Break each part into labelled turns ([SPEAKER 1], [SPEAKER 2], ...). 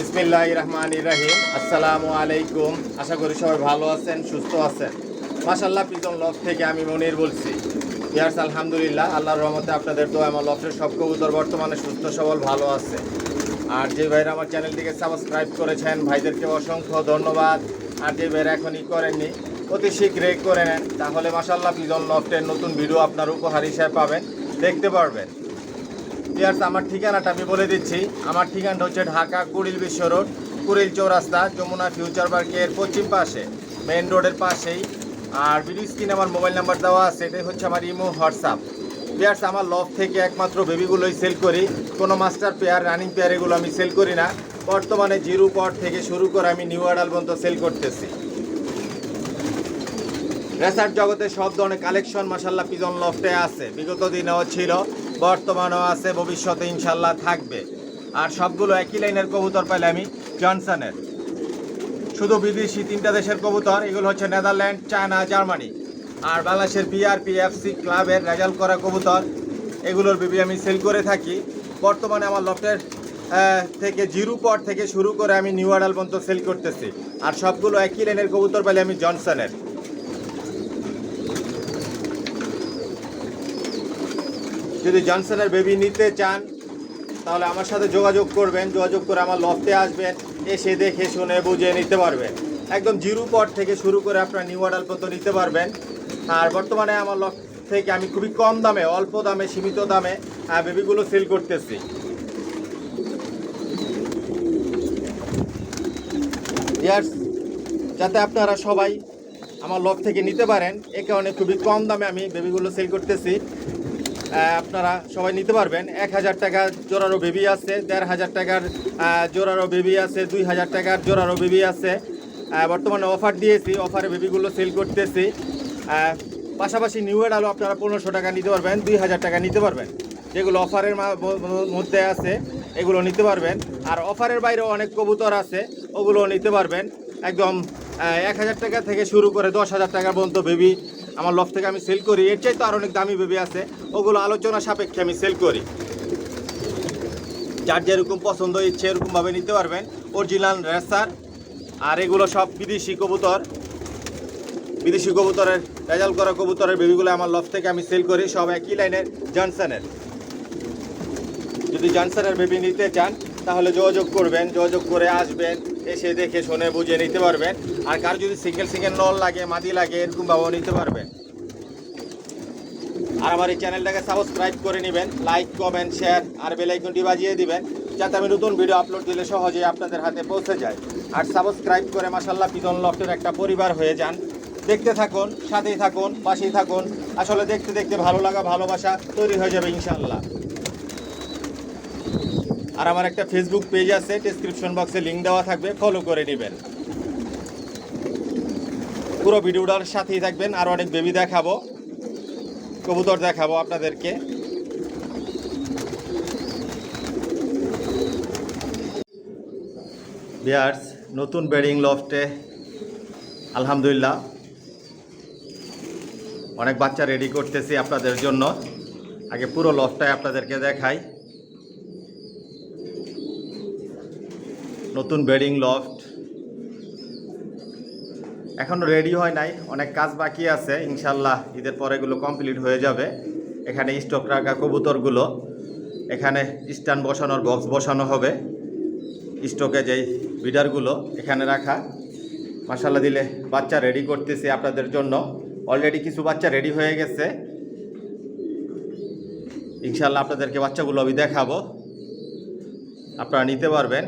[SPEAKER 1] বিসমিল্লাহ রহমান রাহিম। আসসালামু আলাইকুম। আশা করি সবাই ভালো আছেন, সুস্থ আছেন। মাসাল্লাহ পিজন লফ থেকে আমি মনির বলছি। ইয়ার্স, আলহামদুলিল্লাহ, আল্লাহর রহমতে আপনাদের তো আমার লফের সব কবুতর বর্তমানে সুস্থ, সবল, ভালো আছে। আর যে ভাইরা আমার চ্যানেলটিকে সাবস্ক্রাইব করেছেন, ভাইদেরকে অসংখ্য ধন্যবাদ। আর যে ভাইরা এখনই করেননি, অতি শীঘ্রই করে নেন। তাহলে মাসাল্লাহ পিজন লফটের নতুন ভিডিও আপনার উপহার হিসেবে পাবেন। দেখতে পারবেন। ইয়ার্স আমার ঠিকানাটা আমি বলে দিচ্ছি। আমার ঠিকানাটা হচ্ছে ঢাকা কুড়িল বিশ্ব রোড, কুড়িল চৌরাস্তা, যমুনা ফিউচার পার্কের পশ্চিম পাশে মেন রোডের পাশেই। আর ভিডিও স্ক্রিনে আমার মোবাইল নাম্বার দেওয়া আছে, এটাই হচ্ছে আমার ইমো, হোয়াটসঅ্যাপ। পেয়ার্স আমার লফ থেকে একমাত্র বেবিগুলোই সেল করি। কোনো মাস্টার পেয়ার রানিং পেয়ার এগুলো আমি সেল করি না। বর্তমানে জিরো পট থেকে শুরু করে আমি নিউ আডাল পর্যন্ত সেল করতেছি। রেসার্ট জগতে সব ধরনের কালেকশন মাসাল্লাহ পিজন লফটে আছে। বিগত দিনেও ছিল। বর্তমানেও আছে, ভবিষ্যতে ইনশাল্লাহ থাকবে। আর সবগুলো একই লাইনের কবুতর পাইলে আমি জনসনের। শুধু বিদেশি তিনটা দেশের কবুতর, এগুলো হচ্ছে নেদারল্যান্ড, চায়না, জার্মানি। আর বাংলাদেশের বিআরপি এফসি ক্লাবের রেজাল্ট করা কবুতর, এগুলোর বিবি আমি সেল করে থাকি। বর্তমানে আমার লফটের থেকে জিরো পট থেকে শুরু করে আমি নিউ আডাল পর্যন্ত সেল করতেছি। আর সবগুলো একই লাইনের কবুতর পাইলে আমি জনসনের। যদি জনসনের বেবি নিতে চান, তাহলে আমার সাথে যোগাযোগ করবেন। যোগাযোগ করে আমার লফটে আসবেন, এসে দেখে শুনে বুঝে নিতে পারবেন। একদম জিরো পট থেকে শুরু করে আপনার নিউ আডাল পর্যন্ত নিতে পারবেন। আর বর্তমানে আমার লফ থেকে আমি খুবই কম দামে, অল্প দামে, সীমিত দামে বেবিগুলো সেল করতেছি। যাতে আপনারা সবাই আমার লক থেকে নিতে পারেন, এ কারণে খুবই কম দামে আমি বেবিগুলো সেল করতেছি। আপনারা সবাই নিতে পারবেন। এক হাজার টাকা জোড়ারও বেবি আছে, দেড় হাজার টাকার জোড়ারও বেবি আছে, দুই হাজার টাকার জোড়ারও বেবি আছে। বর্তমানে অফার দিয়েছি, অফারে বেবিগুলো সেল করতেছি। পাশাপাশি নিউ আলু আপনারা পনেরোশো টাকা নিতে পারবেন, দুই হাজার টাকা নিতে পারবেন। যেগুলো অফারের মধ্যে আছে, এগুলো নিতে পারবেন। আর অফারের বাইরেও অনেক কবুতর আছে ওগুলো নিতে পারবেন। একদম এক হাজার টাকা থেকে শুরু করে দশ হাজার টাকা পর্যন্ত বেবি আমার লফ থেকে আমি সেল করি। এর চাইতে আর অনেক দামি বেবি আছে। ওগুলো আলোচনা সাপেক্ষে আমি সেল করি। যার যেরকম পছন্দ ইচ্ছে এরকমভাবে নিতে পারবেন। অরিজিনাল রেসার আর এগুলো সব বিদেশি কবুতর। বিদেশি কবুতরের রেজাল্ট করা কবুতরের বেবিগুলো আমার লফ থেকে আমি সেল করি। সব একই লাইনের জনসনের যদি জনসনের বেবি নিতে চান, তাহলে যোগাযোগ করবেন। যোগাযোগ করে আসবেন। এসে দেখে শুনে বুঝে নিতে পারবেন। আর কার যদি সিঙ্গেল সিঙ্গেল নল লাগে, মাদি লাগে, এরকম এরকমভাবেও নিতে পারবেন আর আমার এই চ্যানেলটাকে সাবস্ক্রাইব করে নেবেন, লাইক, কমেন্ট, শেয়ার, আর বেলাইকনটি বাজিয়ে দিবেন, যাতে আমি নতুন ভিডিও আপলোড দিলে সহজেই আপনাদের হাতে পৌঁছে যায়। আর সাবস্ক্রাইব করে মাসাল্লাহ পিজন লফটের একটা পরিবার হয়ে যান। দেখতে থাকুন, সাথেই থাকুন, পাশেই থাকুন। আসলে দেখতে দেখতে ভালো লাগা, ভালোবাসা তৈরি হয়ে যাবে ইনশাল্লাহ আর আমার একটা ফেসবুক পেজ আছে ডেসক্রিপশন বক্সে লিঙ্ক দেওয়া থাকবে ফলো করে নেবেন। পুরো ভিডিওটার সাথেই থাকবেন, আর অনেক বেবি দেখাবো, কবুতর দেখাবো আপনাদেরকে। বিয়ার্স নতুন বেডিং লফটে আলহামদুলিল্লাহ, অনেক বাচ্চা রেডি করতেছি আপনাদের জন্য। আগে পুরো লফটাই আপনাদেরকে দেখাই। নতুন বেডিং লফট এখনও রেডি হয় নাই, অনেক কাজ বাকি আছে, ইনশাল্লাহ ঈদের পরে এগুলো কমপ্লিট হয়ে যাবে। এখানে স্টক রাখা কবুতরগুলো, এখানে স্ট্যান্ড বসানোর বক্স বসানো হবে। স্টকে যেই বিডারগুলো এখানে রাখা। মাসাল্লাহ দিলে বাচ্চা রেডি করতেছি আপনাদের জন্য। অলরেডি কিছু বাচ্চা রেডি হয়ে গেছে। ইনশাল্লাহ আপনাদেরকে বাচ্চাগুলো আমি দেখাবো। আপনারা নিতে পারবেন।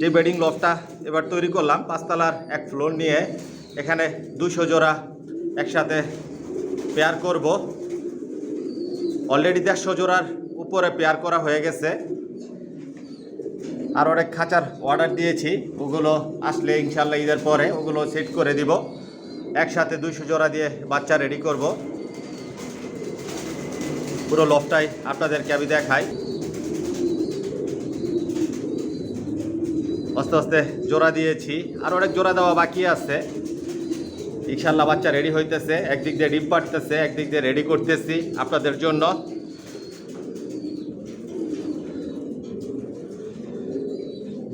[SPEAKER 1] যে বেডিং লফটা এবার তৈরি করলাম, পাঁচতলার এক ফ্লোর নিয়ে এখানে দুশো জোড়া একসাথে পেয়ার করব। অলরেডি দেড়শো জোড়ার উপরে পেয়ার করা হয়ে গেছে। আর অনেক খাঁচার অর্ডার দিয়েছি, ওগুলো আসলে ইনশাল্লাহ ঈদের পরে ওগুলো সেট করে দিব। একসাথে দুইশো জোড়া দিয়ে বাচ্চা রেডি করব। পুরো লফটাই আপনাদেরকে আমি দেখাই। আস্তে আস্তে জোড়া দিয়েছি। আর অনেক জোড়া দেওয়া বাকি আছে। ইনশাল্লাহ বাচ্চা রেডি হইতেছে। একদিক দিয়ে ডিম পাড়তেছে, একদিক দিয়ে রেডি করতেছি আপনাদের জন্য।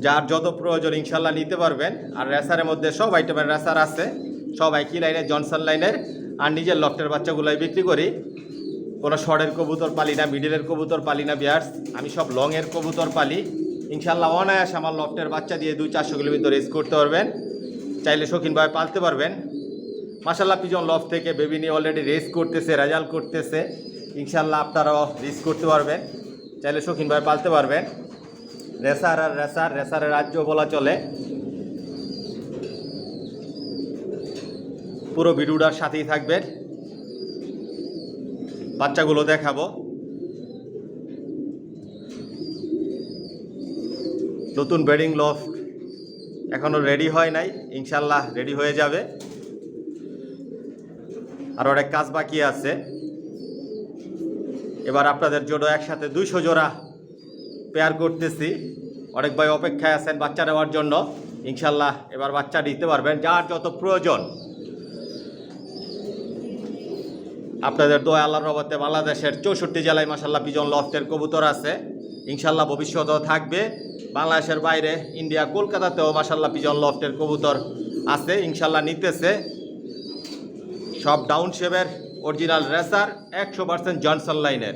[SPEAKER 1] যার যত প্রয়োজন ইনশাল্লাহ নিতে পারবেন। আর রেসারের মধ্যে সব আইটেমের রেসার আছে। সব একই লাইনের জনসন লাইনের আর নিজের লফটের বাচ্চাগুলোই বিক্রি করি। কোনো শর্টের কবুতর পালি না মিডিলের কবুতর পালি না বিয়ার্স আমি সব লংয়ের কবুতর পালি। ইনশাল্লাহ অনায়াস আমার লফটের বাচ্চা দিয়ে দুই চারশো কিলোমিটার রেস করতে পারবেন। চাইলে শৌখিনভাবে পালতে পারবেন। মাসাল্লাহ পিজন লফ থেকে বেবি নিয়ে অলরেডি রেস করতেছে, রেজাল্ট করতেছে। ইনশাল্লাহ আপনারাও রেস করতে পারবেন। চাইলে শৌখিনভাবে পালতে পারবেন। রেসার আর রেসার, রেসারের রাজ্য বলা চলে। পুরো ভিডিওটার সাথেই থাকবেন। বাচ্চাগুলো দেখাবো। নতুন বেডিং লফ এখনও রেডি হয় নাই ইনশাল্লাহ রেডি হয়ে যাবে। আর অনেক কাজ বাকি আছে। এবার আপনাদের জন্য একসাথে দুইশো জোড়া পেয়ার করতেছি। অনেক ভাই অপেক্ষায় আছেন বাচ্চা নেওয়ার জন্য। ইনশাল্লাহ এবার বাচ্চা নিতে পারবেন, যার যত প্রয়োজন। আপনাদের দোয়া আল্লাহ রহমতে বাংলাদেশের চৌষট্টি জেলায় মাসাল্লাহ পিজন লফটের কবুতর আছে। ইনশাল্লাহ ভবিষ্যতেও থাকবে। বাংলাদেশের বাইরে, ইন্ডিয়া, কলকাতাতেও মাসাল্লাহ পিজন লফটের কবুতর আছে ইনশাল্লাহ নিতেছে। সব ডাউন শেপের অরিজিনাল রেসার একশো পার্সেন্ট জনসন লাইনের।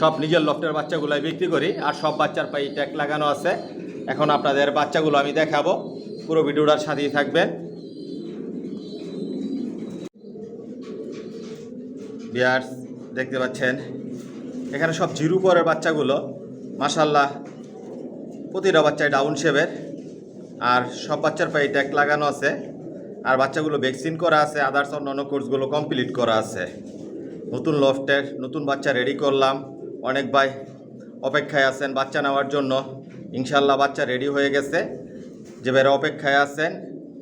[SPEAKER 1] সব নিজের লফটের বাচ্চাগুলোই বিক্রি করি, আর সব বাচ্চার পাই ট্যাগ লাগানো আছে। এখন আপনাদের বাচ্চাগুলো আমি দেখাবো, পুরো ভিডিওটার সাথেই থাকবেন। বিয়ার্স দেখতে পাচ্ছেন, এখানে সব জিরু পরের বাচ্চাগুলো। মাসাল্লাহ প্রতিটা বাচ্চায় ডাউন শেপের আর সব বাচ্চার পায়ে ট্যাগ লাগানো আছে। আর বাচ্চাগুলো ভ্যাকসিন করা আছে আদার্স অন্যান্য কোর্সগুলো কমপ্লিট করা আছে। নতুন লফটের নতুন বাচ্চা রেডি করলাম। অনেক ভাই অপেক্ষায় আছেন বাচ্চা নেওয়ার জন্য। ইনশাল্লাহ বাচ্চা রেডি হয়ে গেছে। যে বেড়ে অপেক্ষায় আছেন,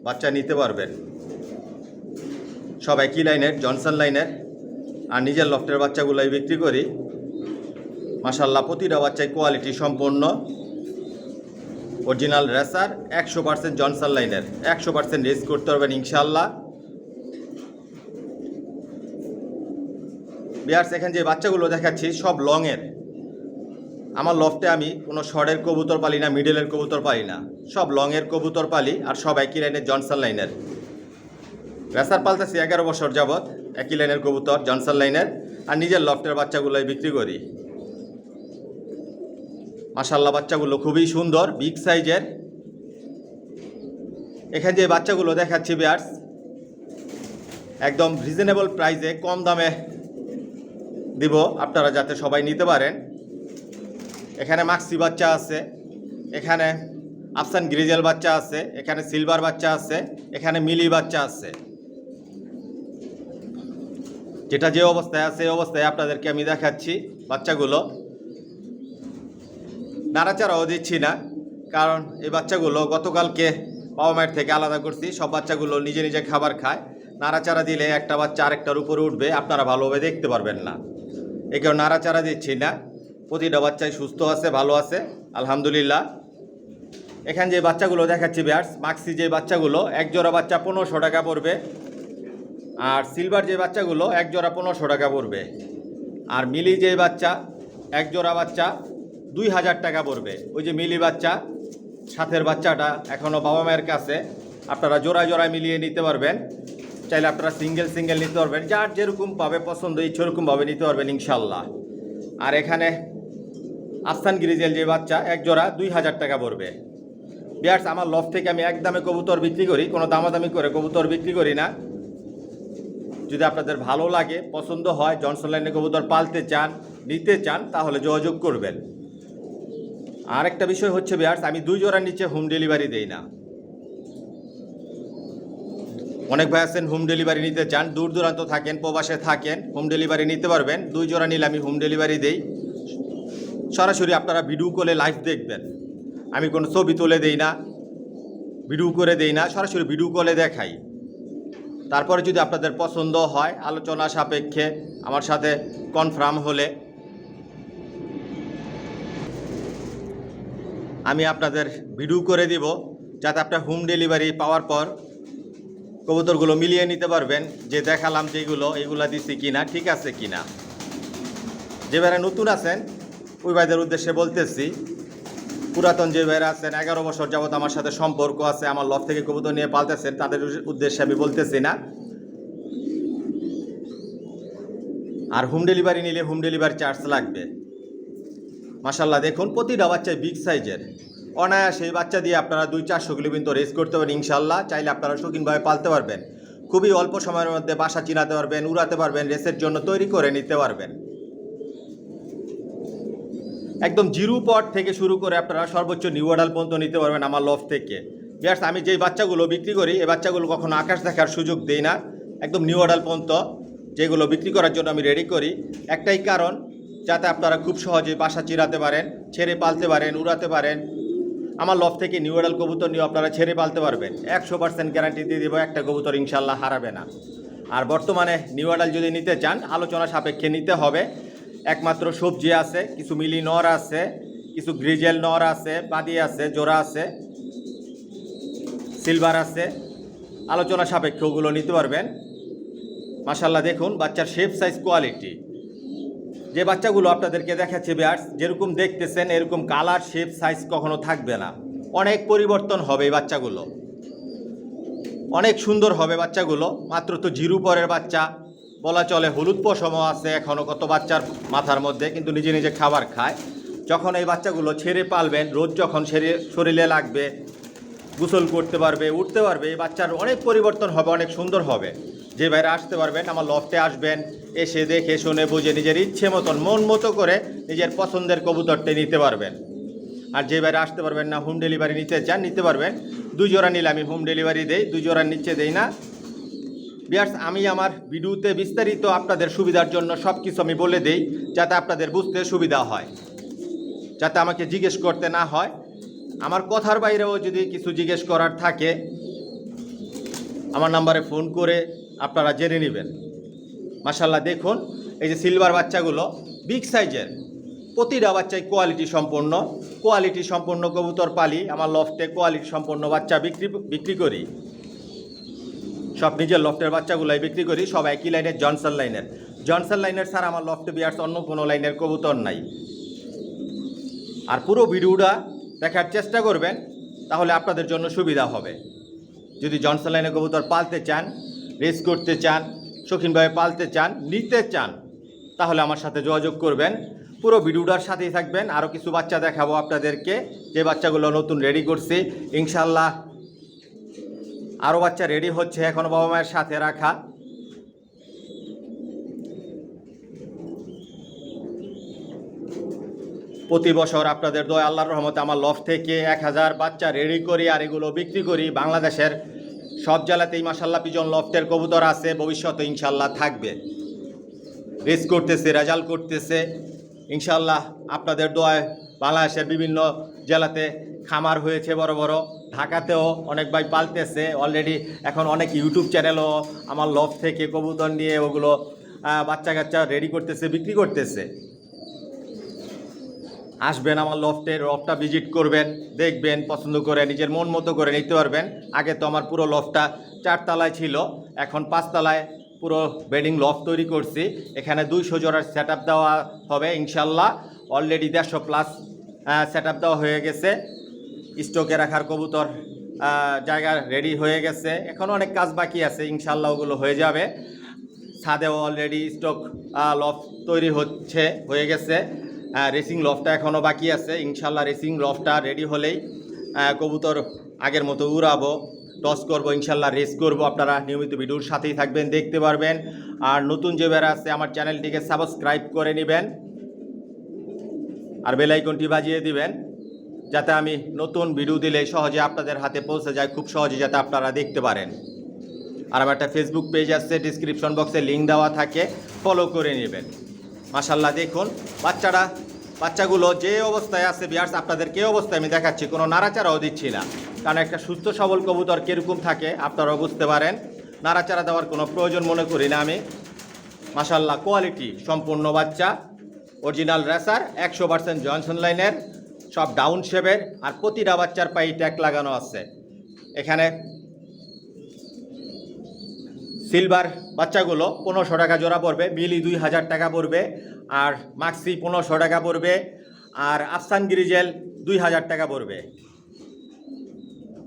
[SPEAKER 1] বাচ্চা নিতে পারবেন। সব একই লাইনের জনসন লাইনের আর নিজের লফটের বাচ্চাগুলোই বিক্রি করি। মাসাল্লাহ প্রতিটা বাচ্চায় কোয়ালিটি সম্পন্ন অরিজিনাল রেসার একশো পার্সেন্ট জনসন লাইনের একশো পার্সেন্ট রেস করতে পারবেন ইনশাল্লাহ বিয়ার্স এখানে যে বাচ্চাগুলো দেখাচ্ছি, সব লংয়ের আমার লফটে আমি কোনো শর্টের কবুতর পালি না মিডলের কবুতর পালি না। সব লংয়ের কবুতর পালি আর সব একই লাইনের জনসন লাইনের রেসার পালতেছি এগারো বছর যাবৎ একই লাইনের কবুতর জনসন লাইনের আর নিজের লফটের বাচ্চাগুলোই বিক্রি করি। মাসাল্লাহ বাচ্চাগুলো খুবই সুন্দর বিগ সাইজের এখানে যে বাচ্চাগুলো দেখাচ্ছি বিয়ার্স একদম রিজনেবল প্রাইসে কম দামে দিব, আপনারা যাতে সবাই নিতে পারেন। এখানে মাক্সি বাচ্চা আছে, এখানে আফসান গ্রিজেল বাচ্চা আছে, এখানে সিলভার বাচ্চা আছে, এখানে মিলি বাচ্চা আছে। যেটা যে অবস্থায় আছে, এই অবস্থায় আপনাদেরকে আমি দেখাচ্ছি বাচ্চাগুলো। নাড়াচাড়াও দিচ্ছি না, কারণ এই বাচ্চাগুলো গতকালকে পাওয়া মায়ের থেকে আলাদা করছি, সব বাচ্চাগুলো নিজে নিজে খাবার খায়। নাড়াচাড়া দিলে একটা বাচ্চা আরেকটার উপরে উঠবে, আপনারা ভালোভাবে দেখতে পারবেন না। একেও নাড়াচাড়া দিচ্ছি না, প্রতিটা বাচ্চাই সুস্থ আছে, ভালো আছে, আলহামদুলিল্লাহ। এখানে যে বাচ্চাগুলো দেখাচ্ছি বিয়ার্স মাক্সি যে বাচ্চাগুলো এক জোড়া বাচ্চা পনেরোশো টাকা পড়বে, আর সিলভার যে বাচ্চাগুলো এক জোড়া পনেরোশো টাকা পড়বে। আর মিলি যে বাচ্চা এক জোড়া বাচ্চা দুই হাজার টাকা পড়বে। ওই যে মিলি বাচ্চা, সাথের বাচ্চাটা এখনও বাবা মায়ের কাছে। আপনারা জোড়ায় জোড়ায় মিলিয়ে নিতে পারবেন। চাইলে আপনারা সিঙ্গেল সিঙ্গেল নিতে পারবেন। যার যেরকম পাবে পছন্দ, এই সেরকমভাবে নিতে পারবেন ইনশাল্লাহ আর এখানে আস্তান গিরিজেল যে বাচ্চা, এক জোড়া দুই হাজার টাকা পড়বে। বিয়ার্স, আমার লফ থেকে আমি এক দামে কবুতর বিক্রি করি, কোনো দামাদামি করে কবুতর বিক্রি করি না। যদি আপনাদের ভালো লাগে, পছন্দ হয়, জনসন লাইনে কবুতর পালতে চান, নিতে চান, তাহলে যোগাযোগ করবেন। আর একটা বিষয় হচ্ছে বিয়ার্স আমি দুই জোড়ার নিচে হোম ডেলিভারি দেই না। অনেক ভাই আছেন হোম ডেলিভারি নিতে চান, দূর দূরান্ত থাকেন, প্রবাসে থাকেন হোম ডেলিভারি নিতে পারবেন। দুই জোড়া নিলে আমি হোম ডেলিভারি দেই। সরাসরি আপনারা ভিডিও কলে লাইভ দেখবেন। আমি কোনো ছবি তুলে দেই না ভিডিও করে দেই না, সরাসরি ভিডিও কলে দেখাই। তারপরে যদি আপনাদের পছন্দ হয়, আলোচনা সাপেক্ষে আমার সাথে কনফার্ম হলে আমি আপনাদের ভিডিও করে দিব, যাতে আপনার হোম ডেলিভারি পাওয়ার পর কবুতরগুলো মিলিয়ে নিতে পারবেন, যে দেখালাম যেগুলো এগুলা দিছি কিনা, ঠিক আছে কিনা। যে বেড়া নতুন আছেন, ওই ভাইদের উদ্দেশ্যে বলতেছি, পুরাতন যে ভাইরা আছেন, এগারো বছর যাবত আমার সাথে সম্পর্ক আছে, আমার লফ থেকে কবুতর নিয়ে পালতেছেন, তাদের উদ্দেশ্যে আমি বলতেছি না। আর হোম ডেলিভারি নিলে হোম ডেলিভারি চার্জ লাগবে। মাসাল্লাহ দেখুন, প্রতিটা বাচ্চায় বিগ সাইজের অনায়াসে এই বাচ্চা দিয়ে আপনারা দুই চারশো কিলো পর্যন্ত রেস করতে পারেন ইনশাল্লাহ চাইলে আপনারা শৌখিনভাবে পালতে পারবেন। খুবই অল্প সময়ের মধ্যে বাসা চিনাতে পারবেন, উড়াতে পারবেন, রেসের জন্য তৈরি করে নিতে পারবেন। একদম জিরো পট থেকে শুরু করে আপনারা সর্বোচ্চ নিউ অর্ডার পর্যন্ত নিতে পারবেন আমার লফ থেকে। বিয়ার্স আমি যেই বাচ্চাগুলো বিক্রি করি, এই বাচ্চাগুলো কখনো আকাশ দেখার সুযোগ দেই না। একদম নিউ অর্ডার পর্যন্ত যেগুলো বিক্রি করার জন্য আমি রেডি করি। একটাই কারণ যাতে আপনারা খুব সহজে বাসা চিরাতে পারেন, ছেড়ে পালতে পারেন, উড়াতে পারেন। আমার লফ থেকে নিউ অর্ডার কবুতর নিয়ে আপনারা ছেড়ে পালতে পারবেন। একশো পার্সেন্ট গ্যারান্টি দিয়ে দেবো, একটা কবুতর ইনশাল্লাহ হারাবে না। আর বর্তমানে নিউ অর্ডার যদি নিতে চান, আলোচনা সাপেক্ষে নিতে হবে। একমাত্র সবজি আছে, কিছু মিলি নর আছে, কিছু গ্রিজেল নর আছে, বাদি আছে, জোড়া আছে সিলভার আছে। আলোচনা সাপেক্ষে ওগুলো নিতে পারবেন। মাসাল্লাহ দেখুন, বাচ্চার শেপ সাইজ কোয়ালিটি যে বাচ্চাগুলো আপনাদেরকে দেখাচ্ছে বিয়ার্স যেরকম দেখতেছেন, এরকম কালার শেপ সাইজ কখনো থাকবে না। অনেক পরিবর্তন হবে এই বাচ্চাগুলো। অনেক সুন্দর হবে বাচ্চাগুলো। মাত্র তো জিরু পরের বাচ্চা। বলা চলে হলুদ পশম আছে এখনও কত বাচ্চার মাথার মধ্যে, কিন্তু নিজে নিজে খাবার খায়। যখন এই বাচ্চাগুলো ছেড়ে পালবেন রোদ যখন সেরে শরীরে লাগবে, গোসল করতে পারবে, উঠতে পারবে, এই বাচ্চার অনেক পরিবর্তন হবে, অনেক সুন্দর হবে। যে বাইরে আসতে পারবেন, আমার লফটে আসবেন, এসে দেখে শুনে বুঝে নিজের ইচ্ছে মতন, মন মতো করে নিজের পছন্দের কবুতরটি নিতে পারবেন। আর যে বাইরে আসতে পারবেন না হোম ডেলিভারি নিতে চান, নিতে পারবেন। দুই জোড়া নিলে আমি হোম ডেলিভারি দেই, দুই জোড়ার নিচে দেই না। বিয়ার্স আমি আমার ভিডিওতে বিস্তারিত আপনাদের সুবিধার জন্য সব কিছু আমি বলে দেই, যাতে আপনাদের বুঝতে সুবিধা হয়। যাতে আমাকে জিজ্ঞেস করতে না হয়। আমার কথার বাইরেও যদি কিছু জিজ্ঞেস করার থাকে, আমার নাম্বারে ফোন করে আপনারা জেনে নেবেন। মাসাল্লাহ দেখুন, এই যে সিলভার বাচ্চাগুলো বিগ সাইজের প্রতিটা বাচ্চাই কোয়ালিটি সম্পন্ন। কোয়ালিটি সম্পন্ন কবুতর পালি, আমার লফটে কোয়ালিটি সম্পন্ন বাচ্চা বিক্রি বিক্রি করি। সব নিজের লফটের বাচ্চাগুলোই বিক্রি করি, সব একই লাইনের জনসন লাইনের জনসন লাইনের ছাড়া আমার লফটে বিয়ার্স অন্য কোনো লাইনের কবুতর নাই। আর পুরো ভিডিওটা দেখার চেষ্টা করবেন, তাহলে আপনাদের জন্য সুবিধা হবে। যদি জনসন লাইনের কবুতর পালতে চান রেস করতে চান, শৌখিনভাবে পালতে চান, নিতে চান, তাহলে আমার সাথে যোগাযোগ করবেন। পুরো ভিডিওটার সাথেই থাকবেন। আরও কিছু বাচ্চা দেখাবো আপনাদেরকে। যে বাচ্চাগুলো নতুন রেডি করছি ইনশাল্লাহ আরও বাচ্চা রেডি হচ্ছে এখনও বাবা মায়ের সাথে রাখা। প্রতি বছর আপনাদের দয়, আল্লাহর রহমতে আমার লফ থেকে এক হাজার বাচ্চা রেডি করি আর এগুলো বিক্রি করি। বাংলাদেশের সব জেলাতেই মাসাল্লাহ পিজন লফটের কবুতর আছে, ভবিষ্যতে ইনশাল্লাহ থাকবে। রেস করতেছে রেজাল্ট করতেছে। ইনশাল্লাহ আপনাদের দোয়ায় বাংলাদেশের বিভিন্ন জেলাতে খামার হয়েছে বড় বড়। ঢাকাতেও অনেক ভাই পালতেছে অলরেডি এখন অনেক ইউটিউব চ্যানেলও আমার লফ থেকে কবুতর নিয়ে ওগুলো বাচ্চা কাচ্চা রেডি করতেছে, বিক্রি করতেছে। আসবেন আমার লফটে লফটা ভিজিট করবেন, দেখবেন, পছন্দ করে, নিজের মন মতো করে নিতে পারবেন। আগে তো আমার পুরো লফটা চারতলায় ছিল, এখন পাঁচতলায় পুরো বেডিং লফ তৈরি করছি। এখানে দুইশো জোড়ার সেট দেওয়া হবে, ইনশাল্লাহ। অলরেডি দেড়শো প্লাস সেট দেওয়া হয়ে গেছে। স্টকে রাখার কবুতর জায়গা রেডি হয়ে গেছে। এখন অনেক কাজ বাকি আছে, ইনশাল্লাহ ওগুলো হয়ে যাবে। ছাদেও অলরেডি স্টক লফ তৈরি হচ্ছে, হয়ে গেছে। রেসিং লফটা এখনও বাকি আছে। ইনশাল্লাহ রেসিং লফটা রেডি হলেই কবুতর আগের মতো উড়াবো টস করব ইনশাল্লাহ রেস করব। আপনারা নিয়মিত ভিডিওর সাথেই থাকবেন, দেখতে পারবেন। আর নতুন যে বেড়া আছে, আমার চ্যানেলটিকে সাবস্ক্রাইব করে নেবেন। আর বেলাইকনটি বাজিয়ে দিবেন, যাতে আমি নতুন ভিডিও দিলে সহজে আপনাদের হাতে পৌঁছে যায়, খুব সহজে যাতে আপনারা দেখতে পারেন। আর আমার একটা ফেসবুক পেজ আছে ডিসক্রিপশন বক্সে লিঙ্ক দেওয়া থাকে ফলো করে নেবেন। মাশাল্লাহ দেখুন। বাচ্চারা, বাচ্চাগুলো যে অবস্থায় আছে বিয়ার্স, আপনাদের কে অবস্থায় আমি দেখাচ্ছি, কোনো নাড়াচাড়াও দিচ্ছি না। কারণ একটা সুস্থ, সবল কবুতর কীরকম থাকে, আপনারাও বুঝতে পারেন। নাড়াচাড়া দেওয়ার কোনো প্রয়োজন মনে করি না আমি। মাশাল্লাহ কোয়ালিটি সম্পূর্ণ বাচ্চা। অরিজিনাল রেসার, একশো পার্সেন্ট জনসন লাইনের, সব ডাউন শেপের, আর প্রতিটা বাচ্চার পায়ে ট্যাগ লাগানো আছে। এখানে সিলভার বাচ্চাগুলো পনেরোশো টাকা জোড়া পড়বে, মিলি দুই হাজার টাকা পড়বে, আর মাক্সি পনেরোশো টাকা পড়বে, আর আফসান গ্রিজেল দুই হাজার টাকা পড়বে।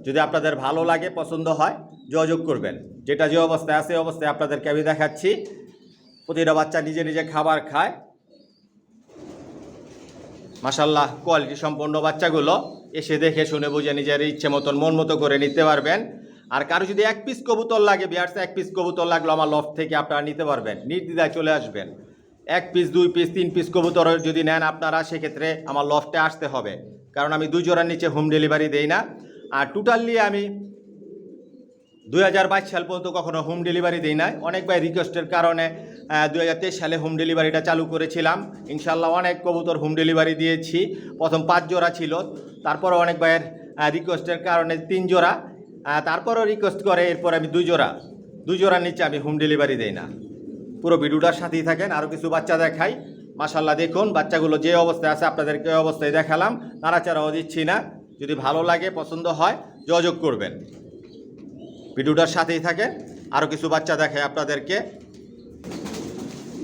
[SPEAKER 1] যদি আপনাদের ভালো লাগে, পছন্দ হয়, যোগাযোগ করবেন। যেটা যে অবস্থায় আছে অবস্থায় আপনাদেরকে আমি দেখাচ্ছি। প্রতিটা বাচ্চা নিজে নিজে খাবার খায়। মাসাল্লাহ কোয়ালিটি সম্পন্ন বাচ্চাগুলো এসে দেখে শুনে বুঝে নিজের ইচ্ছে মতন, মন মতো করে নিতে পারবেন। আর কারও যদি এক পিস কবুতর লাগে, বিয়ার্স, এক পিস কবুতর লাগল আমার লফট থেকে আপনারা নিতে পারবেন। নির্দ্বিধায় চলে আসবেন। এক পিস দুই পিস তিন পিস কবুতর যদি নেন আপনারা, সেক্ষেত্রে আমার লফটে আসতে হবে। কারণ আমি দুই জোড়ার নিচে হোম ডেলিভারি দেই না। আর টোটালি আমি দুই হাজার বাইশ সাল পর্যন্ত কখনো হোম ডেলিভারি দিই নাই। অনেক ভাই রিকোয়েস্টের কারণে দুই হাজার তেইশ সালে হোম ডেলিভারিটা চালু করেছিলাম। ইনশাল্লাহ অনেক কবুতর হোম ডেলিভারি দিয়েছি। প্রথম পাঁচ জোড়া ছিল। তারপর অনেক ভাইয়ের রিকোয়েস্টের কারণে তিন জোড়া। তারপরও রিকোয়েস্ট করে, এরপর আমি দুই জোড়া। দুই জোড়ার নিচে আমি হোম ডেলিভারি দেই না। পুরো ভিডিওটার সাথেই থাকেন আরও কিছু বাচ্চা দেখাই। মাসাল্লাহ দেখুন, বাচ্চাগুলো যে অবস্থায় আছে, আপনাদেরকে ওই অবস্থায় দেখালাম। নাড়াচাড়াও দিচ্ছি না। যদি ভালো লাগে, পছন্দ হয়, যোগাযোগ করবেন। ভিডিওটার সাথেই থাকেন আরও কিছু বাচ্চা দেখায় আপনাদেরকে।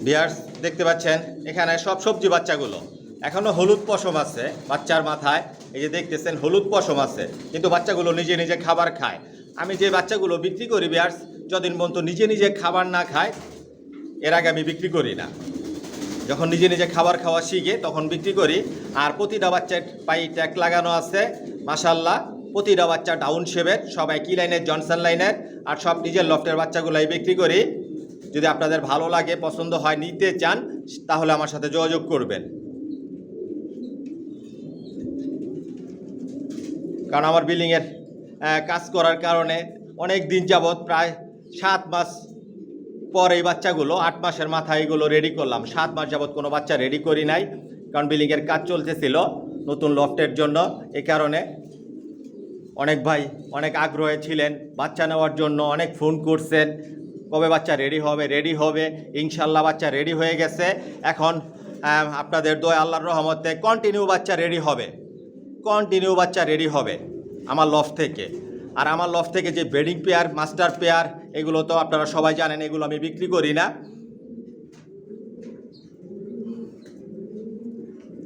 [SPEAKER 1] বিয়ার্স দেখতে পাচ্ছেন, এখানে সব সবজি বাচ্চাগুলো। এখনও হলুদ পশম আছে বাচ্চার মাথায়। এই যে দেখতেছেন, হলুদ পশম আছে, কিন্তু বাচ্চাগুলো নিজে নিজে খাবার খায়। আমি যে বাচ্চাগুলো বিক্রি করি বিয়ার্স যদিন পর্যন্ত নিজে নিজে খাবার না খায়, এর আগে আমি বিক্রি করি না। যখন নিজে নিজে খাবার খাওয়া শিখে, তখন বিক্রি করি। আর প্রতিটা বাচ্চার পাই ট্যাগ লাগানো আছে মাসাল্লাহ প্রতিটা বাচ্চা ডাউন শেপের সবাই কি লাইনের? জনসন লাইনের। আর সব নিজের লফটের বাচ্চাগুলাই বিক্রি করি। যদি আপনাদের ভালো লাগে, পছন্দ হয়, নিতে চান, তাহলে আমার সাথে যোগাযোগ করবেন। কারণ আমার বিল্ডিংয়ের কাজ করার কারণে অনেক দিন যাবৎ প্রায় সাত মাস পর এই বাচ্চাগুলো, আট মাসের মাথায় এগুলো রেডি করলাম। সাত মাস যাবৎ কোনো বাচ্চা রেডি করি নাই, কারণ বিল্ডিংয়ের কাজ চলতেছিল নতুন লফটের জন্য। এই কারণে অনেক ভাই অনেক আগ্রহে ছিলেন, বাচ্চা নেওয়ার জন্য অনেক ফোন করছেন, কবে বাচ্চা রেডি হবে রেডি হবে, ইনশাল্লাহ বাচ্চা রেডি হয়ে গেছে। এখন আপনাদের দোয়, আল্লাহর রহমতে কন্টিনিউ বাচ্চা রেডি হবে। কন্টিনিউ বাচ্চা রেডি হবে আমার লফ থেকে। আর আমার লফ থেকে যে ব্রেডিং পেয়ার মাস্টার পেয়ার এগুলো তো আপনারা সবাই জানেন, এগুলো আমি বিক্রি করি না।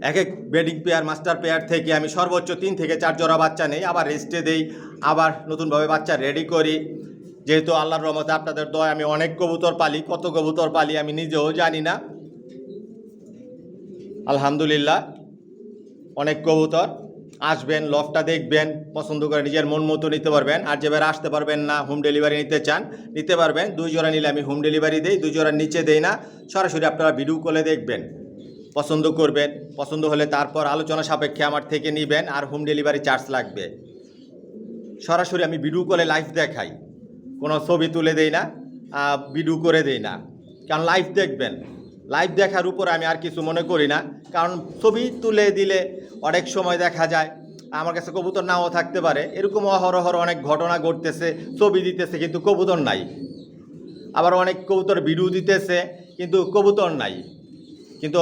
[SPEAKER 1] এক এক বেডিং পেয়ার মাস্টার পেয়ার থেকে আমি সর্বোচ্চ তিন থেকে চার জোড়া বাচ্চা নেই, আবার রেস্টে দেই, আবার নতুনভাবে বাচ্চা রেডি করি। যেহেতু আল্লাহর রহমতে আপনাদের দয় আমি অনেক কবুতর পালি, কত কবুতর পালি আমি নিজেও জানি না। আলহামদুলিল্লাহ, অনেক কবুতর। আসবেন লফটা দেখবেন, পছন্দ করে নিজের মন মতো নিতে পারবেন। আর যেবার আসতে পারবেন না হোম ডেলিভারি নিতে চান, নিতে পারবেন। দুই জোড়া নিলে আমি হোম ডেলিভারি দিই, দুই জোড়ার নিচে দেই না। সরাসরি আপনারা ভিডিও কলে দেখবেন। পছন্দ করবেন, পছন্দ হলে তারপর আলোচনা সাপেক্ষে আমার থেকে নেবেন আর হোম ডেলিভারি চার্জ লাগবে। সরাসরি আমি ভিডিও কলে লাইভ দেখাই। কোনো ছবি তুলে দেই না ভিডিও করে দেই না। কারণ লাইভ দেখবেন। লাইভ দেখার উপর আমি আর কিছু মনে করি না, কারণ ছবি তুলে দিলে অনেক সময় দেখা যায়, আমার কাছে কবুতর নাও থাকতে পারে। এরকম অহরহর অনেক ঘটনা ঘটতেছে, ছবি দিতেছে, কিন্তু কবুতর নাই। আবার অনেক কবুতর ভিডিও দিতেছে, কিন্তু কবুতর নাই। কিন্তু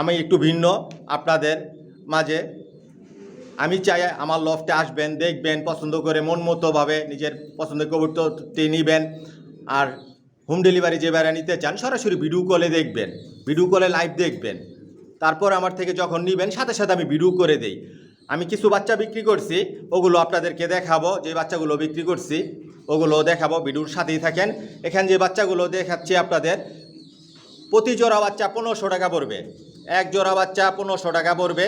[SPEAKER 1] আমি একটু ভিন্ন আপনাদের মাঝে। আমি চাই আমার লফটে আসবেন, দেখবেন, পছন্দ করে মন মতোভাবে নিজের পছন্দের কবুতরটি নেবেন। আর হোম ডেলিভারি যে বেড়া নিতে চান, সরাসরি ভিডিও কলে দেখবেন। ভিডিও কলে লাইভ দেখবেন। তারপর আমার থেকে যখন নেবেন, সাথে সাথে আমি ভিডিও করে দেই। আমি কিছু বাচ্চা বিক্রি করছি, ওগুলো আপনাদেরকে দেখাবো। যে বাচ্চাগুলো বিক্রি করছি ওগুলো দেখাবো ভিডিওর সাথেই থাকেন। এখানে যে বাচ্চাগুলো দেখাচ্ছি আপনাদের, প্রতি জোড়া বাচ্চা পনেরোশো টাকা পড়বে। এক জোড়া বাচ্চা পনেরোশো টাকা পড়বে।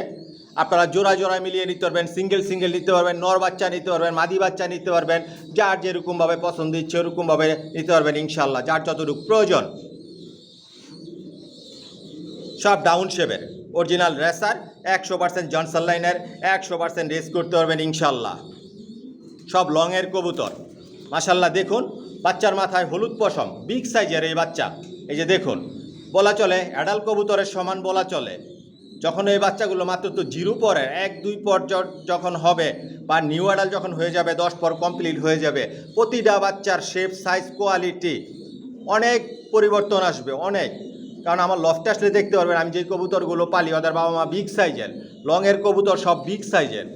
[SPEAKER 1] আপনারা জোড়া জোড়া মিলিয়ে নিতে পারবেন সিঙ্গেল সিঙ্গেল নিতে পারবেন, নর বাচ্চা নিতে পারবেন, মাদি বাচ্চা নিতে পারবেন, যার যেরকমভাবে পছন্দ ইচ্ছে ওরকমভাবে নিতে পারবেন ইনশাল্লাহ যার যতটুকু প্রয়োজন। সব ডাউন শেপের অরিজিনাল রেসার একশো পার্সেন্ট জনসন লাইনের একশো পার্সেন্ট রেস করতে পারবেন ইনশাল্লাহ সব লংয়ের কবুতর। মাসাল্লাহ দেখুন, বাচ্চার মাথায় হলুদ পশম বিগ সাইজের এই বাচ্চা। এই যে দেখুন, বলা চলে অ্যাডাল কবুতরের সমান বলা চলে। যখন এই বাচ্চাগুলো মাত্র তো জিরো পরে, এক, দুই পর যখন হবে বা নিউ অ্যাডাল যখন হয়ে যাবে, দশ পর কমপ্লিট হয়ে যাবে, প্রতিটা বাচ্চার শেপ সাইজ কোয়ালিটি অনেক পরিবর্তন আসবে, অনেক। কারণ আমার লফটে আসলে দেখতে পারবেন, আমি যে কবুতরগুলো পালি, ওদের বাবা মা বিগ সাইজের লংয়ের কবুতর সব বিগ সাইজের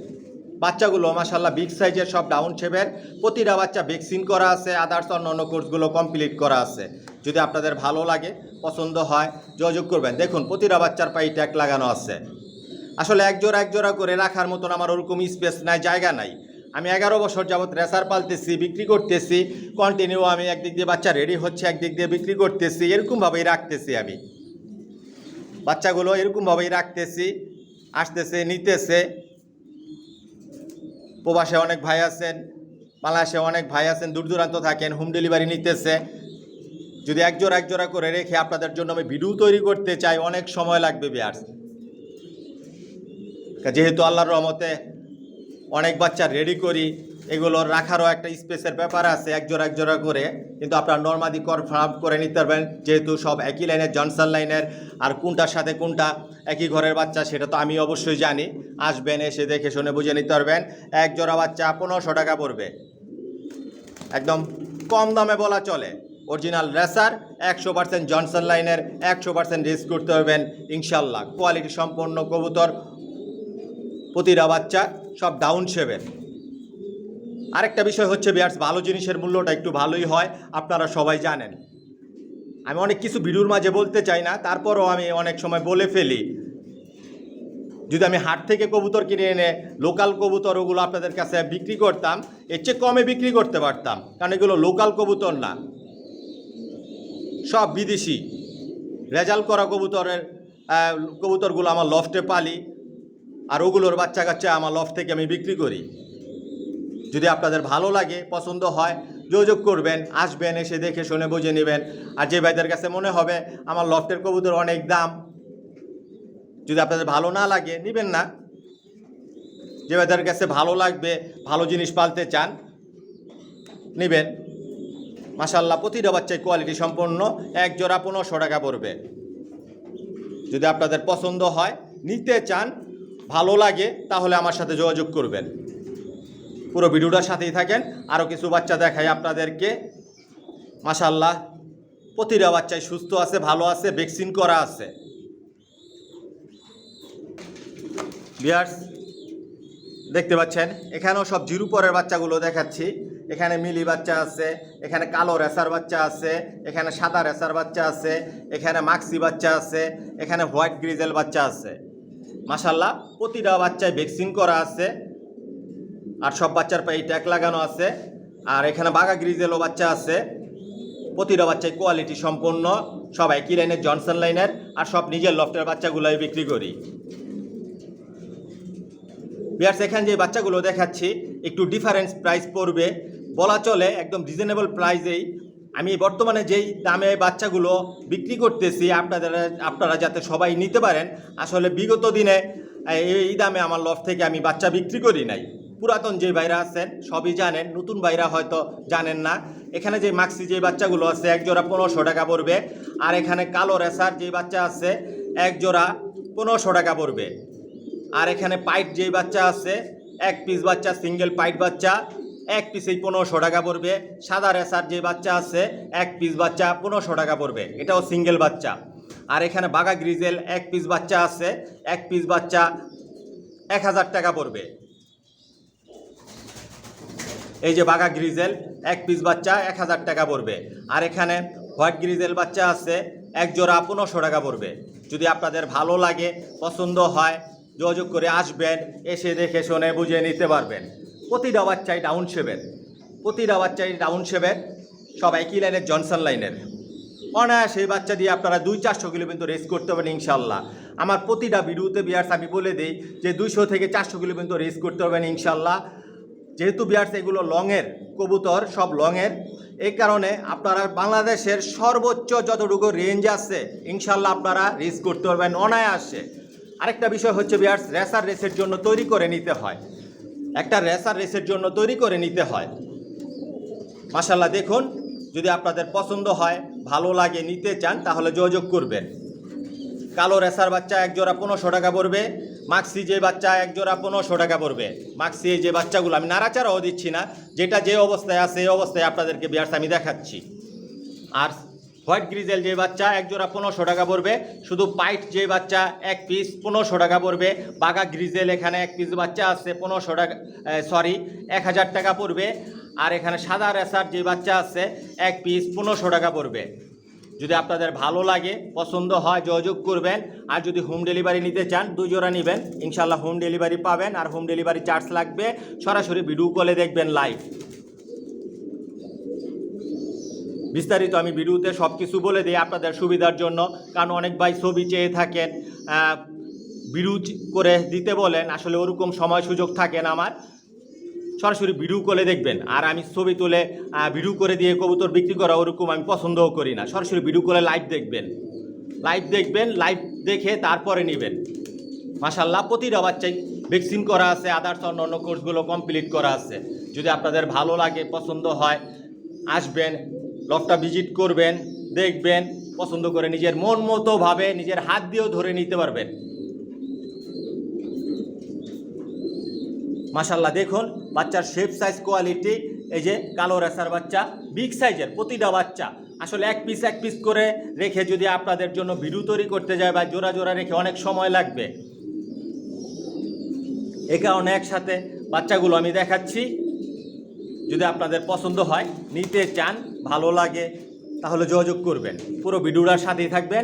[SPEAKER 1] বাচ্চাগুলো মাসাল্লাহ বিগ সাইজের সব ডাউন শেপের প্রতিটা বাচ্চা ভ্যাকসিন করা আছে আদার্স অন্য অন্য কোর্সগুলো কমপ্লিট করা আছে। যদি আপনাদের ভালো লাগে, পছন্দ হয়, যোগাযোগ করবেন। দেখুন, প্রতিটা বাচ্চার পায়ে ট্যাগ লাগানো আছে। আসলে এক জোড়া করে রাখার মতন আমার ওরকম স্পেস নাই, জায়গা নাই। আমি এগারো বছর যাবৎ রেসার পালতেছি, বিক্রি করতেছি কন্টিনিউ আমি একদিক দিয়ে বাচ্চা রেডি হচ্ছে, একদিক দিয়ে বিক্রি করতেছি, এরকমভাবেই রাখতেছি আমি। বাচ্চাগুলো এরকমভাবেই রাখতেছি, আসতেছে, নিতেছে। প্রবাসে অনেক ভাই আছেন, বাংলাদেশে অনেক ভাই আছেন দূর দূরান্ত থাকেন হোম ডেলিভারি নিতেছে। যদি এক জোড়া এক জোড়া করে রেখে আপনাদের জন্য আমি ভিডিও তৈরি করতে চাই, অনেক সময় লাগবে বিয়ার্স। যেহেতু আল্লাহর রহমতে অনেক বাচ্চা রেডি করি এগুলোর রাখারও একটা স্পেসের ব্যাপার আছে, এক জোড়া এক জোড়া করে। কিন্তু আপনার নর্মাদি কনফার্ম করে নিতে পারবেন, যেহেতু সব একই লাইনের জনসন লাইনের আর কোনটার সাথে কোনটা একই ঘরের বাচ্চা সেটা তো আমি অবশ্যই জানি। আসবেন, এসে দেখে শুনে বুঝে নিতে পারবেন, এক জোড়া বাচ্চা পনেরোশো টাকা পড়বে। একদম কম দামে বলা চলে। অরিজিনাল রেসার, একশো পার্সেন্ট জনসন লাইনের, একশো পার্সেন্ট রিস্ক করতে হবেন ইনশাল্লাহ। কোয়ালিটি সম্পন্ন কবুতর, প্রতিটা বাচ্চা সব ডাউন শেপের আরেকটা বিষয় হচ্ছে বিয়ার্স, ভালো জিনিসের মূল্যটা একটু ভালোই হয়, আপনারা সবাই জানেন। আমি অনেক কিছু ভিডিওর মাঝে বলতে চাই না, তারপরও আমি অনেক সময় বলে ফেলি। যদি আমি হাট থেকে কবুতর কিনে এনে লোকাল কবুতর ওগুলো আপনাদের কাছে বিক্রি করতাম, এর চেয়ে কমে বিক্রি করতে পারতাম, কারণ এগুলো লোকাল কবুতর না। সব বিদেশি। রেজাল্ট করা কবুতরের কবুতরগুলো আমার লফটে পালি, আর ওগুলোর বাচ্চা কাচ্চা আমার লফট থেকে আমি বিক্রি করি। যদি আপনাদের ভালো লাগে, পছন্দ হয়, যোগাযোগ করবেন, আসবেন, এসে দেখে শুনে বুঝে নেবেন। আর যে ভাইদের কাছে মনে হবে, আমার লফটের কবুতর অনেক দাম। যদি আপনাদের ভালো না লাগে, নেবেন না। যে ভাইদের কাছে ভালো লাগবে, ভালো জিনিস পালতে চান, নেবেন। মাসাল্লাহ প্রতিটা বাচ্চায় কোয়ালিটি সম্পন্ন, এক জোড়া পনেরোশো টাকা পড়বে। যদি আপনাদের পছন্দ হয়, নিতে চান, ভালো লাগে, তাহলে আমার সাথে যোগাযোগ করবেন। পুরো ভিডিওটার সাথেই থাকেন। আরও কিছু বাচ্চা দেখাই আপনাদেরকে। মাসাল্লাহ প্রতিটা বাচ্চাই সুস্থ আছে, ভালো আছে ভ্যাকসিন করা আছে। বিয়ার্স দেখতে পাচ্ছেন? এখানেও সব জিরু পরের বাচ্চাগুলো দেখাচ্ছি। এখানে মিলি বাচ্চা আছে, এখানে কালো রেসার বাচ্চা আছে, এখানে সাদা রেসার বাচ্চা আছে, এখানে মাক্সি বাচ্চা আছে, এখানে হোয়াইট গ্রিজেল বাচ্চা আছে। মাসাল্লাহ প্রতিটা বাচ্চায় ভ্যাকসিন করা আছে, আর সব বাচ্চার পায়ে ট্যাগ লাগানো আছে, আর এখানে বাঘা গ্রিজেলও বাচ্চা আছে। প্রতিটা বাচ্চায় কোয়ালিটি সম্পন্ন সব একই লাইনের? জনসন লাইনের, আর সব নিজের লফটের বাচ্চাগুলোই বিক্রি করি। বিয়ার্স এখানে যে বাচ্চাগুলো দেখাচ্ছি, একটু ডিফারেন্স প্রাইস পড়বে। বলা চলে একদম রিজনেবল প্রাইসেই আমি বর্তমানে যেই দামে বাচ্চাগুলো বিক্রি করতেছি, আপনাদের, আপনারা যাতে সবাই নিতে পারেন, আসলে বিগত দিনে, এই- দামে আমার লফ থেকে আমি বাচ্চা বিক্রি করি নাই। পুরাতন যে বাইরা আছেন, সবই জানেন, নতুন বাইরা হয়তো জানেন না। এখানে যে মাক্সি যে বাচ্চাগুলো আছে এক জোড়া পনেরোশো টাকা পড়বে, আর এখানে কালো রেসার যে বাচ্চা আছে এক জোড়া পনেরোশো টাকা পড়বে। আর এখানে পাইট যেই বাচ্চা আছে, এক পিস বাচ্চা সিঙ্গেল পাইট বাচ্চা এক পিসেই পনেরোশো টাকা পড়বে। সাদা রেসার যে বাচ্চা আছে, এক পিস বাচ্চা পনেরোশো টাকা পড়বে। এটাও সিঙ্গেল বাচ্চা। আর এখানে বাঘা গ্রিজেল এক পিস বাচ্চা আছে, এক পিস বাচ্চা এক হাজার টাকা পড়বে। এই যে বাঘা গ্রিজেল এক পিস বাচ্চা এক হাজার টাকা পড়বে। আর এখানে হোয়াইট গ্রিজেল বাচ্চা আছে, এক জোড়া পনেরোশো টাকা পড়বে। যদি আপনাদের ভালো লাগে, পছন্দ হয়, যোগাযোগ করে আসবেন, এসে দেখে শুনে বুঝে নিতে পারবেন। প্রতিটা বাচ্চাই ডাউন শেপের প্রতিটা বাচ্চাই ডাউন শেপের সব একই লাইনের জনসন লাইনের। অনায়াসে এই বাচ্চা দিয়ে আপনারা দুই চারশো কিলো পর্যন্ত রেস করতে পারেন ইনশাল্লাহ আমার প্রতিটা ভিডিওতে বিয়ার্স আমি বলে দিই যে দুইশো থেকে চারশো কিলো পর্যন্ত রেস করতে পারবেন ইনশাল্লাহ যেহেতু বিয়ার্স এগুলো লংয়ের কবুতর, সব লংয়ের এই কারণে আপনারা বাংলাদেশের সর্বোচ্চ যতটুকু রেঞ্জ আছে ইনশাল্লাহ আপনারা রেস করতে পারবেন অনায়াসে। আরেকটা বিষয় হচ্ছে বিয়ার্স রেসার রেসের জন্য তৈরি করে নিতে হয়। একটা রেসার রেসের জন্য তৈরি করে নিতে হয়। মাসাল্লাহ দেখুন, যদি আপনাদের পছন্দ হয়, ভালো লাগে, নিতে চান, তাহলে যোগাযোগ করবেন। কালো রেসার বাচ্চা এক জোড়া পনেরোশো টাকা পড়বে, মাক্সি যে বাচ্চা এক জোড়া পনেরোশো টাকা পড়বে। মাক্সি যে বাচ্চাগুলো, আমি নাড়াচাড়াও দিচ্ছি না, যেটা যে অবস্থায় আছে, এই অবস্থায় আপনাদেরকে বিয়ার্স আমি দেখাচ্ছি। আর হোয়াইট গ্রিজেল যে বাচ্চা এক জোড়া পনেরোশো টাকা পড়বে, শুধু পাইট যে বাচ্চা এক পিস পনেরোশো টাকা পড়বে, বাঘা গ্রিজেল এখানে এক পিস বাচ্চা আছে পনেরোশো টাকা সরি এক হাজার টাকা পড়বে, আর এখানে সাদা রেসার যে বাচ্চা আছে এক পিস পনেরোশো টাকা পড়বে। যদি আপনাদের ভালো লাগে, পছন্দ হয়, যোগাযোগ করবেন, আর যদি হোম ডেলিভারি নিতে চান, দুই জোড়া নেবেন ইনশাল্লাহ হোম ডেলিভারি পাবেন, আর হোম ডেলিভারি চার্জ লাগবে, সরাসরি ভিডিও কলে দেখবেন লাইভ বিস্তারিত আমি ভিডিওতে সব কিছু বলে দিই আপনাদের সুবিধার জন্য। কারণ অনেক ভাই ছবি চেয়ে থাকেন ভিডিও করে দিতে বলেন, আসলে ওরকম সময় সুযোগ থাকে না আমার। সরাসরি ভিডিও করে দেখবেন, আর আমি ছবি তুলে ভিডিও করে দিয়ে কবুতর বিক্রি করা ওরকম আমি পছন্দও করি না। সরাসরি ভিডিও করে লাইভ দেখবেন। লাইভ দেখবেন লাইভ দেখে তারপরে নেবেন। মাসাল্লাহ প্রতিটা বাচ্চাই ভ্যাকসিন করা আছে আদার্স অন্য অন্য কোর্সগুলো কমপ্লিট করা আছে। যদি আপনাদের ভালো লাগে, পছন্দ হয়, আসবেন। লফটা ভিজিট করবেন, দেখবেন, পছন্দ করে নিজের মন মতোভাবে নিজের হাত দিয়েও ধরে নিতে পারবেন। মাশাল্লাহ দেখুন, বাচ্চার শেপ সাইজ কোয়ালিটি এই যে কালো রেসার বাচ্চা বিগ সাইজের প্রতিটা বাচ্চা। আসলে এক পিস এক পিস করে রেখে যদি আপনাদের জন্য ভিডিও তৈরি করতে যায় বা জোড়া জোড়া রেখে অনেক সময় লাগবে। এ কারণে একসাথে বাচ্চাগুলো আমি দেখাচ্ছি। যদি আপনাদের পছন্দ হয়, নিতে চান, ভালো লাগে, তাহলে যোগাযোগ করবেন। পুরো ভিডিওটার সাথেই থাকবেন।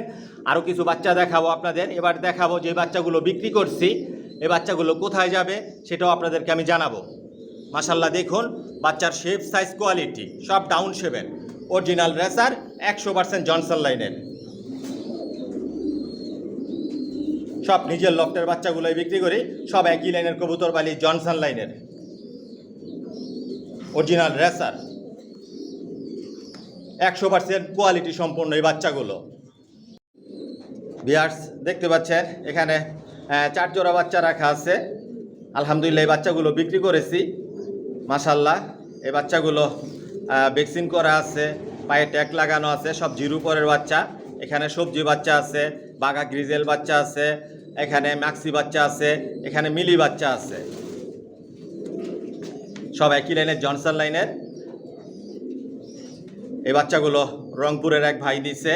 [SPEAKER 1] আরও কিছু বাচ্চা দেখাবো আপনাদের। এবার দেখাবো যে বাচ্চাগুলো বিক্রি করছি এই বাচ্চাগুলো কোথায় যাবে, সেটাও আপনাদেরকে আমি জানাব। মাসাল্লাহ দেখুন, বাচ্চার শেপ সাইজ কোয়ালিটি সব ডাউন শেপের অরিজিনাল রেসার একশো পার্সেন্ট জনসন লাইনের সব নিজের লফটের বাচ্চাগুলোই বিক্রি করি। সব একই লাইনের কবুতর বালি জনসন লাইনের অরিজিনাল রেসার একশো পার্সেন্ট কোয়ালিটি সম্পন্ন এই বাচ্চাগুলো। বিয়ার্স দেখতে পাচ্ছেন, এখানে চার জোড়া বাচ্চা রাখা আছে। আলহামদুলিল্লাহ, এই বাচ্চাগুলো বিক্রি করেছি। মাসাল্লাহ এই বাচ্চাগুলো ভ্যাকসিন করা আছে, পায়ে ট্যাগ লাগানো আছে, সব জিরু পরের বাচ্চা। এখানে সবজি বাচ্চা আছে, বাঘা গ্রিজেল বাচ্চা আছে, এখানে ম্যাক্সি বাচ্চা আছে, এখানে মিলি বাচ্চা আছে। সব একই লাইনের, জনসন লাইনের। এই বাচ্চাগুলো রংপুরের এক ভাই দিছে।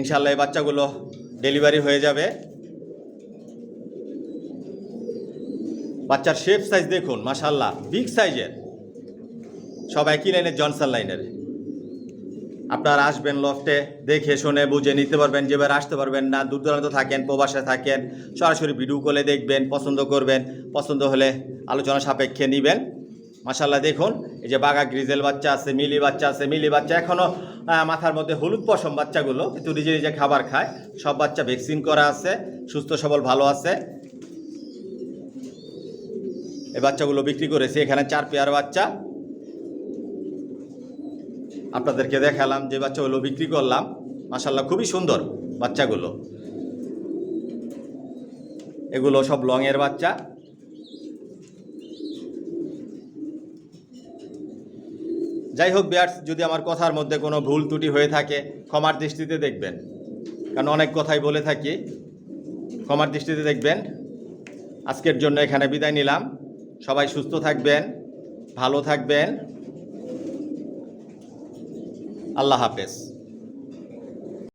[SPEAKER 1] ইনশাল্লাহ এই বাচ্চাগুলো ডেলিভারি হয়ে যাবে। বাচ্চার শেপ সাইজ দেখুন মাশাল্লাহ বিগ সাইজের। সব একই লাইনের, জনসন লাইনের। আপনারা আসবেন লফটে দেখে শুনে বুঝে নিতে পারবেন যেবার আসতে পারবেন না দূর দূরান্ত থাকেন, প্রবাসে থাকেন, সরাসরি ভিডিও কলে দেখবেন, পছন্দ করবেন, পছন্দ হলে আলোচনা সাপেক্ষে নেবেন। মাসাল্লাহ দেখুন, এই যে বাঘা গ্রিজেল বাচ্চা আছে, মিলি বাচ্চা আছে, মিলি বাচ্চা এখনও মাথার মধ্যে হলুদ পশম বাচ্চাগুলো, কিন্তু নিজে নিজে খাবার খায়। সব বাচ্চা ভ্যাকসিন করা আছে, সুস্থ, সবল, ভালো আছে। এই বাচ্চাগুলো বিক্রি করেছি, এখানে চার পেয়ার বাচ্চা। আপনাদেরকে দেখালাম যে বাচ্চাগুলো বিক্রি করলাম। মাসাল্লাহ খুবই সুন্দর বাচ্চাগুলো। এগুলো সব লংয়ের বাচ্চা। যাই হোক বিয়ার্স, যদি আমার কথার মধ্যে কোনো ভুল ত্রুটি হয়ে থাকে, ক্ষমার দৃষ্টিতে দেখবেন। কারণ অনেক কথাই বলে থাকি। ক্ষমার দৃষ্টিতে দেখবেন। আজকের জন্য এখানে বিদায় নিলাম। সবাই সুস্থ থাকবেন, ভালো থাকবেন। আল্লাহ হাফেজ।